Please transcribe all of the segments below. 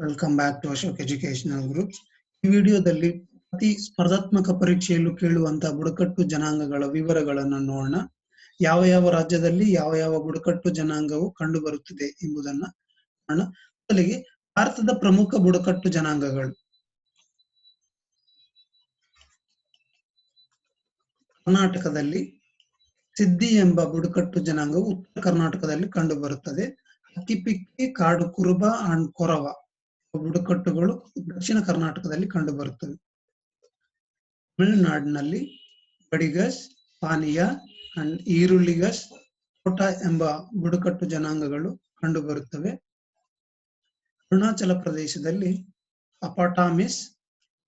Welcome back to Ashok educational groups ಈ ವಿಡಿಯೋದಲ್ಲಿ ಪ್ರತಿ ಸ್ಪರ್ಧಾತ್ಮಕ ಪರೀಕ್ಷೆಯಲ್ಲೂ ಕೇಳುವಂತಹ ಬುಡಕಟ್ಟು ಜನಾಂಗಗಳ ವಿವರಗಳನ್ನು ನೋಡೋಣ. ಯಾವ ಯಾವ ರಾಜ್ಯದಲ್ಲಿ ಯಾವ ಯಾವ ಬುಡಕಟ್ಟು ಜನಾಂಗವು ಕಂಡು ಬರುತ್ತಿದೆ ಎಂಬುದನ್ನ ನೋಡೋಣ. ಮೊದಲಿಗೆ ಭಾರತದ ಪ್ರಮುಖ ಬುಡಕಟ್ಟು ಜನಾಂಗಗಳು. ಕರ್ನಾಟಕದಲ್ಲಿ ಸಿದ್ದಿ ಎಂಬ ಬುಡಕಟ್ಟು ಜನಾಂಗವು ಉತ್ತರ ಕರ್ನಾಟಕದಲ್ಲಿ ಕಂಡು ಬರುತ್ತದೆ ಹಕ್ಕಿಪಿಕ್ಕಿ ಕಾಡು ಕುರುಬ ಅಂಡ್ ಕೊರವ. ಬುಡಕಟ್ಟುಗಳು ದಕ್ಷಿಣ ಕರ್ನಾಟಕದಲ್ಲಿ ಕಂಡು ಬರುತ್ತವೆ. ತಮಿಳುನಾಡಿನಲ್ಲಿ ಬಡಿಗಸ್ ಪಾನಿಯ ಅಂಡ್ ಈರುಳ್ಳಿಗಸ್ ಕೋಟ ಎಂಬ ಬುಡಕಟ್ಟು ಜನಾಂಗಗಳು ಕಂಡು ಬರುತ್ತವೆ. ಅರುಣಾಚಲ ಪ್ರದೇಶದಲ್ಲಿ ಅಪಾಟಾಮಿಸ್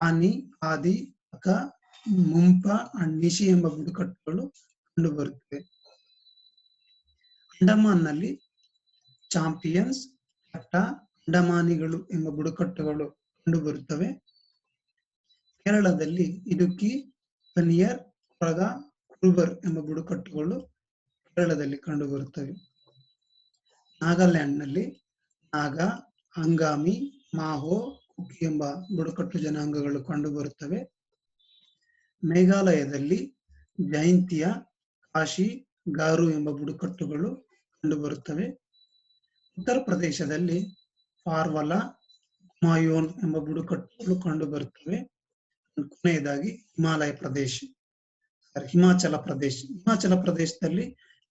ಆನಿ ಆದಿ ಅಕ, ಮುಂಪ ಅಂಡ್ ನಿಶಿ ಎಂಬ ಬುಡಕಟ್ಟುಗಳು ಕಂಡು ಬರುತ್ತವೆ. ಅಂಡಮಾನ್ನಲ್ಲಿ ಚಾಂಪಿಯನ್ಸ್, ಅಟ್ಟ ಅಂಡಮಾನಿಗಳು ಎಂಬ ಬುಡಕಟ್ಟುಗಳು ಕಂಡುಬರುತ್ತವೆ. ಕೇರಳದಲ್ಲಿ ಇಡುಕ್ಕಿ ಕನಿಯರ್ ಕೊರಗ ಕುರುಬರ್ ಎಂಬ ಬುಡಕಟ್ಟುಗಳು ಕೇರಳದಲ್ಲಿ ಕಂಡುಬರುತ್ತವೆ. ನಾಗಾಲ್ಯಾಂಡ್ನಲ್ಲಿ ನಾಗ, ಹಂಗಾಮಿ, ಮಾಹೋ, ಕುಕಿ ಎಂಬ ಬುಡಕಟ್ಟು ಜನಾಂಗಗಳು ಕಂಡುಬರುತ್ತವೆ. ಮೇಘಾಲಯದಲ್ಲಿ ಜಯಂತಿಯ ಕಾಶಿ, ಗಾರು ಎಂಬ ಬುಡಕಟ್ಟುಗಳು ಕಂಡುಬರುತ್ತವೆ. ಉತ್ತರ ಪ್ರದೇಶದಲ್ಲಿ ಫಾರ್ವಲ ಮಾಯೋನ್ ಎಂಬ ಬುಡಕಟ್ಟುಗಳು ಕಂಡು ಬರುತ್ತವೆ. ಕೊನೆಯದಾಗಿ ಹಿಮಾಲಯ ಪ್ರದೇಶ ಹಿಮಾಚಲ ಪ್ರದೇಶ. ಹಿಮಾಚಲ ಪ್ರದೇಶದಲ್ಲಿ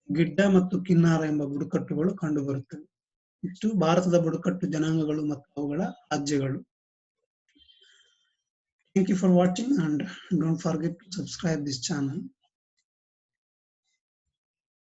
ಗಿಡ್ಡ ಮತ್ತು ಕಿನ್ನಾರ ಎಂಬ ಬುಡಕಟ್ಟುಗಳು ಕಂಡು ಬರುತ್ತವೆ. ಇಷ್ಟು ಭಾರತದ ಬುಡಕಟ್ಟು ಜನಾಂಗಗಳು ಮತ್ತು ಅವುಗಳ ರಾಜ್ಯಗಳು. Thank you for watching and don't forget to subscribe this channel